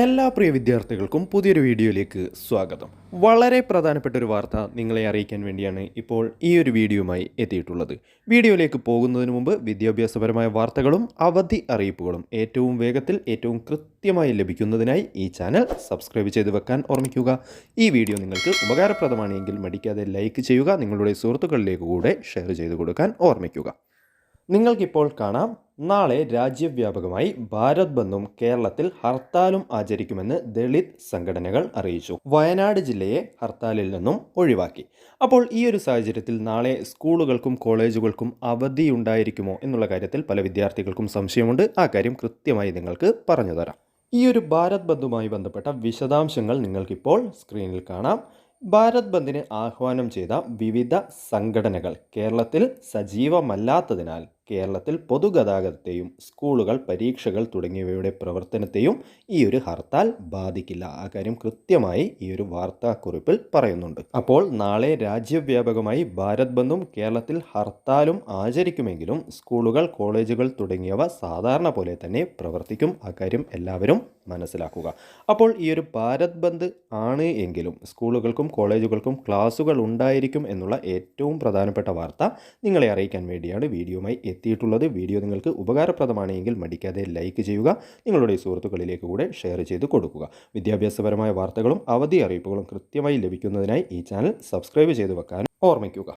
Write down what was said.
എല്ലാ പ്രിയ വിദ്യാർത്ഥികൾക്കും പുതിയൊരു വീഡിയോയിലേക്ക് സ്വാഗതം. വളരെ പ്രധാനപ്പെട്ട ഒരു വാർത്ത നിങ്ങളെ അറിയിക്കാൻ വേണ്ടിയാണ് ഇപ്പോൾ ഈ ഒരു വീഡിയോയുമായി എത്തിയിട്ടുള്ളത്. വീഡിയോയിലേക്ക് പോകുന്നതിന് മുമ്പ് വിദ്യാഭ്യാസപരമായ വാർത്തകളും അവധി അറിയിപ്പുകളും ഏറ്റവും വേഗത്തിൽ ഏറ്റവും കൃത്യമായി ലഭിക്കുന്നതിനായി ഈ ചാനൽ സബ്സ്ക്രൈബ് ചെയ്ത് വെക്കാൻ ഓർമ്മിക്കുക. ഈ വീഡിയോ നിങ്ങൾക്ക് ഉപകാരപ്രദമാണെങ്കിൽ മടിക്കാതെ ലൈക്ക് ചെയ്യുക നിങ്ങളുടെ സുഹൃത്തുക്കളിലേക്ക് കൂടെ ഷെയർ ചെയ്ത് കൊടുക്കാൻ ഓർമ്മിക്കുക. നിങ്ങൾക്കിപ്പോൾ കാണാം നാളെ രാജ്യവ്യാപകമായി ഭാരത് ബന്ദും കേരളത്തിൽ ഹർത്താലും ആചരിക്കുമെന്ന് ദളിത് സംഘടനകൾ അറിയിച്ചു. വയനാട് ജില്ലയെ ഹർത്താലിൽ നിന്നും ഒഴിവാക്കി. അപ്പോൾ ഈ ഒരു സാഹചര്യത്തിൽ നാളെ സ്കൂളുകൾക്കും കോളേജുകൾക്കും അവധി ഉണ്ടായിരിക്കുമോ എന്നുള്ള കാര്യത്തിൽ പല വിദ്യാർത്ഥികൾക്കും സംശയമുണ്ട്. ആ കാര്യം കൃത്യമായി നിങ്ങൾക്ക് പറഞ്ഞു തരാം. ഈ ഒരു ഭാരത് ബന്ധുമായി ബന്ധപ്പെട്ട വിശദാംശങ്ങൾ നിങ്ങൾക്കിപ്പോൾ സ്ക്രീനിൽ കാണാം. ഭാരത് ബന്ദിന് ആഹ്വാനം ചെയ്ത വിവിധ സംഘടനകൾ കേരളത്തിൽ സജീവമല്ലാത്തതിനാൽ കേരളത്തിൽ പൊതുഗതാഗതത്തെയും സ്കൂളുകൾ പരീക്ഷകൾ തുടങ്ങിയവയുടെ പ്രവർത്തനത്തെയും ഈ ഒരു ഹർത്താൽ ബാധിക്കില്ല. ആ കാര്യം കൃത്യമായി ഈ ഒരു വാർത്താക്കുറിപ്പിൽ പറയുന്നുണ്ട്. അപ്പോൾ നാളെ രാജ്യവ്യാപകമായി ഭാരത് ബന്ധും കേരളത്തിൽ ഹർത്താലും ആചരിക്കുമെങ്കിലും സ്കൂളുകൾ കോളേജുകൾ തുടങ്ങിയവ സാധാരണ പോലെ തന്നെ പ്രവർത്തിക്കും. ആ കാര്യം എല്ലാവരും മനസ്സിലാക്കുക. അപ്പോൾ ഈ ഒരു ഭാരത് ബന്ദ് ആണ് എങ്കിലും സ്കൂളുകൾക്കും കോളേജുകൾക്കും ക്ലാസ്സുകൾ ഉണ്ടായിരിക്കും എന്നുള്ള ഏറ്റവും പ്രധാനപ്പെട്ട വാർത്ത നിങ്ങളെ അറിയിക്കാൻ വേണ്ടിയാണ് വീഡിയോയുമായി എത്തിയിട്ടുള്ളത്. വീഡിയോ നിങ്ങൾക്ക് ഉപകാരപ്രദമാണെങ്കിൽ മടിക്കാതെ ലൈക്ക് ചെയ്യുക നിങ്ങളുടെ സുഹൃത്തുക്കളിലേക്ക് കൂടെ ഷെയർ ചെയ്ത് കൊടുക്കുക. വിദ്യാഭ്യാസപരമായ വാർത്തകളും അവധി അറിയിപ്പുകളും കൃത്യമായി ലഭിക്കുന്നതിനായി ഈ ചാനൽ സബ്സ്ക്രൈബ് ചെയ്ത് വെക്കാൻ ഓർമ്മിക്കുക.